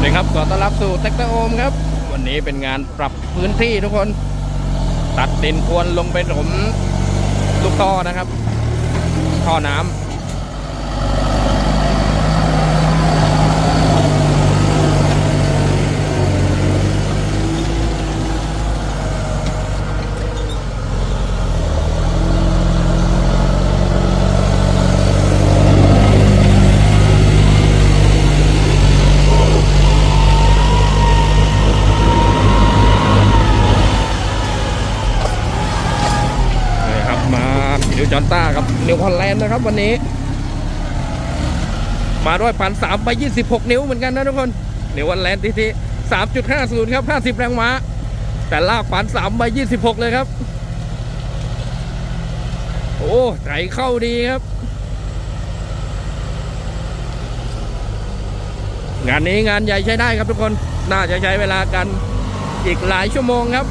วัสดีครับขอต้อนรับสู่เต็กเตอร์โอมครับ วันนี้เป็นงานปรับพื้นที่ทุกคน ตัดดินพวนลงไปถมลูกท่อนะครับท่อน้ำนี่ครับมา นิวจอนต้ากับนิวฮอลแลนด์นะครับวันนี้ มาด้วยพันสามไปยี่สิบหกนิ้วเหมือนกันนะทุกคนนิวฮอลแลนด์ทีทีสามจุดห้าศูนย์ครับห้าสิบแรงม้า แต่ลากพันสามไปยี่สิบหกเลยครับ โอ้ใจเข้าดีครับ งานนี้งานใหญ่ใช้ได้ครับทุกคนน่าจะใช้เวลากันอีกหลายชั่วโมงครับ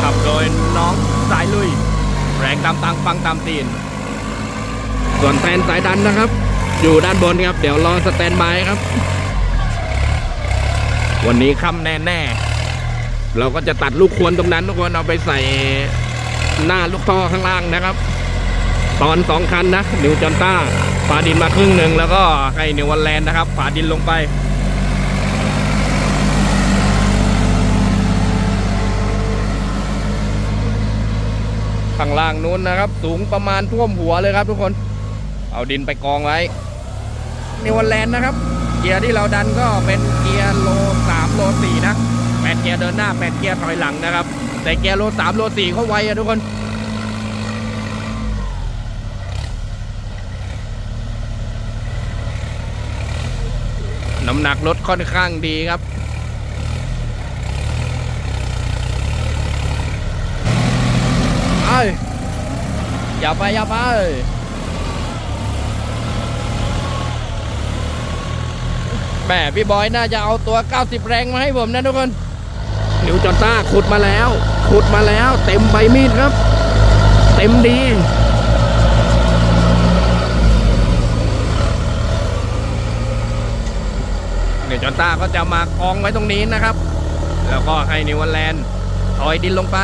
ขับโดยน้องสายลุย แรงตามตังฟังตามตีน ส่วนแฟนสายดันนะครับ อยู่ด้านบนครับ เดี๋ยวรอสแตนบายครับ วันนี้ค่ำแน่ๆ เราก็จะตัดลูกควรตรงนั้นทุกคนเอาไปใส่หน้าลูกท่อข้างล่างนะครับ ตอนสองคันนะ นิวจอนต้าฝาดินมาครึ่งหนึ่งแล้วก็ให้นิววันแลนด์นะครับฝาดินลงไป ข้างล่างนู้นนะครับ สูงประมาณท่วมหัวเลยครับทุกคน เอาดินไปกองไว้นิววันแลนด์นะครับ เกียร์ที่เราดันก็เป็นเกียร์โลสามโลสี่นะแปดเกียร์เดินหน้าแปดเกียร์ถอยหลังนะครับ แต่เกียร์โลสามโลสี่เขาไวอะทุกคนน้ำหนักรถค่อนข้างดีครับ เอ้ย อย่าไปอย่าไปแหมพี่บอยน่าจะเอาตัว 90 แรงมาให้ผมนะทุกคนนิวจอนต้าขุดมาแล้ว ขุดมาแล้ว เต็มใบมีดครับ เต็มดีนิวจอนต้าก็จะมากองไว้ตรงนี้นะครับ แล้วก็ให้นิววันแลนด์ถอยดินลงไป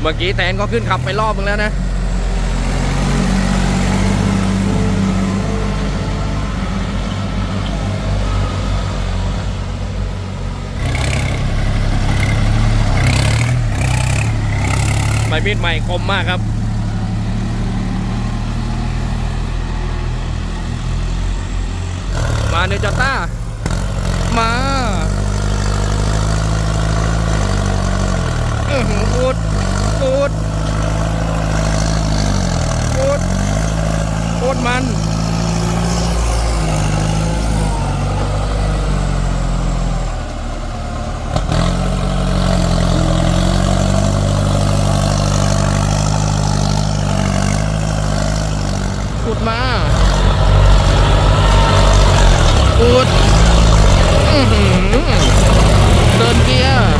เมื่อกี้แตนก็ขึ้นขับไปรอบนึงแล้วนะใบมีดใหม่คมมากครับมาเนจอต้า มาเออหือ พูดปูดปูดมัน ขุดมาขุดอื้อหือเดินเกียร์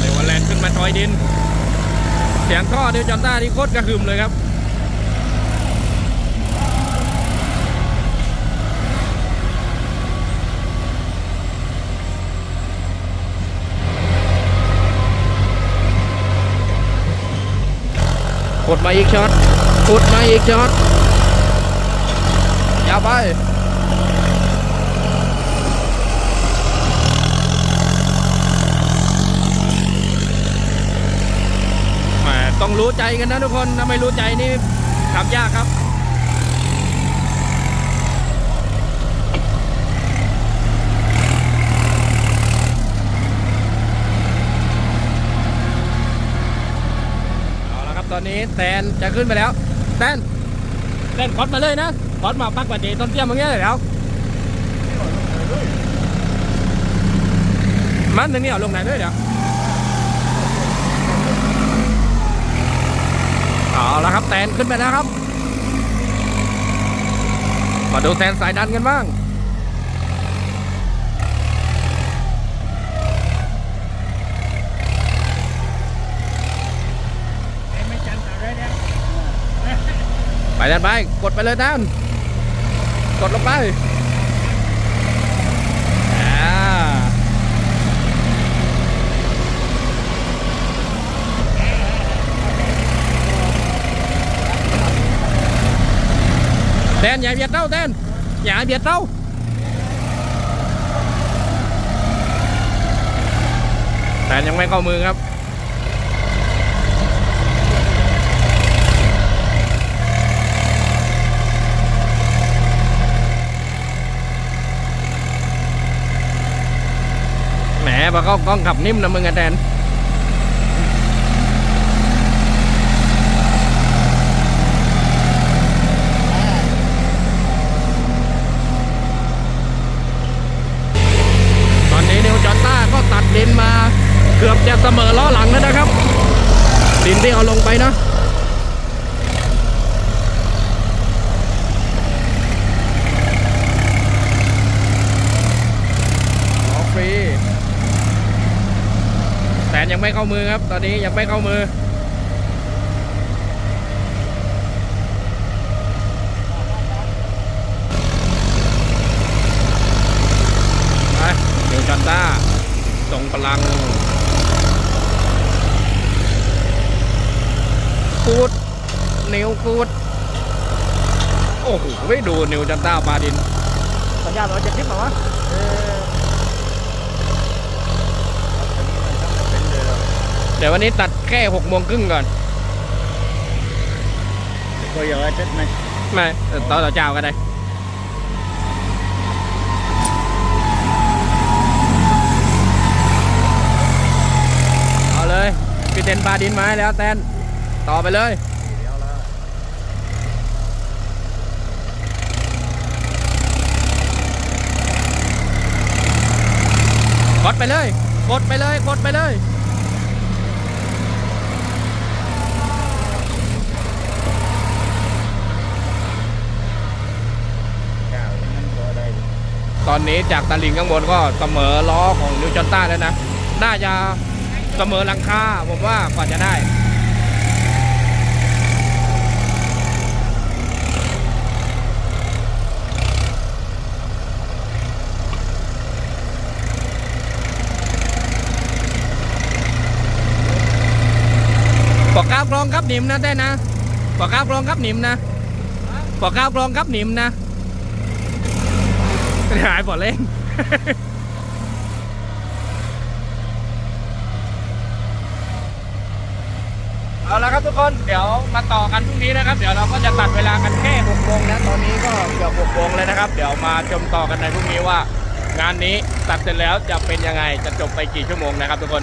ในวันแลน ดิน เสียงท่อเดียวจอนต้าที่โคตรกระหึ่มเลยครับกดมาอีกช็อตกดมาอีกช็อตอย่าไป แหมต้อง รู้ใจกันนะทุกคนถ้าไม่รู้ใจนี่ทำยากครับเอาละครับตอนนี้แตนจะขึ้นไปแล้วแตนแตนคอดมาเลยนะคอดมาปักกว่าเจต้นเตี้ยมอย่างเงี้ยเลยแล้วมันตรงนี้เอาลงไหนด้วยเดี๋ยว เอาละครับ แตนขึ้นไปแล้วครับ มาดูแซนสายดันกันบ้างไม่จันทร์อะไรเนี่ยไปดันไป กดไปเลยดันกดลงไปอ่า แทนอย่าเบียดเต้าแทนอย่าเบียดเต้าแทนยังไม่เข้ามือครับแหมพอเข้ากล้องขับนิ่มนะมึงอะแทน ตอนนี้นิวจอนต้าก็ตัดดินมา เสมอล้อหลังแล้วนะครับดินที่เอาลงไปนะฟรีแต่ยังไม่เข้ามือครับ ตอนนี้ยังไม่เข้ามือไปเดี๋ยวจอนต้าส่งพลัง คูดนิวคูดโอ้โหไม่ดูนิวจอนต้าปาดิน สัญญาณเราจะคลิปเหรอวะเอออันนี้มันทำไม่เป็นเลยหรอกเดี๋ยววันนี้ตัดแค่หกโมงครึ่งก่อนก็อย่าให้เจ็ดไหมไม่เออต่อต่อเจ้าก็ได้เอาเลยพี่เต้นปลาดินมาให้แล้วแตน ต่อไปเลยกดไปเลย กดไปเลย กดไปเลยตอนนี้จากตะลิงข้างบนก็เสมอล้อของนิวจอนต้าแล้วนะ น่าจะเสมอลังคาผมว่ากว่าจะได้ ปอกก้าวกรองครับหนิมนะได้นะปอกก้าวกรองครับหนิมนะปอกก้าวกรองครับหนิมนะหายปอดเล่งเอาละครับทุกคนเดี๋ยวมาต่อกันพรุ่งนี้นะครับ เดี๋ยวเราก็จะตัดเวลากันแค่6โมงนะตอนนี้ก็เกือบ6โมงเลยนะครับ เดี๋ยวมาชมต่อกันในพรุ่งนี้ว่า งานนี้ตัดเสร็จแล้วจะเป็นยังไงจะจบไปกี่ชั่วโมงนะครับทุกคน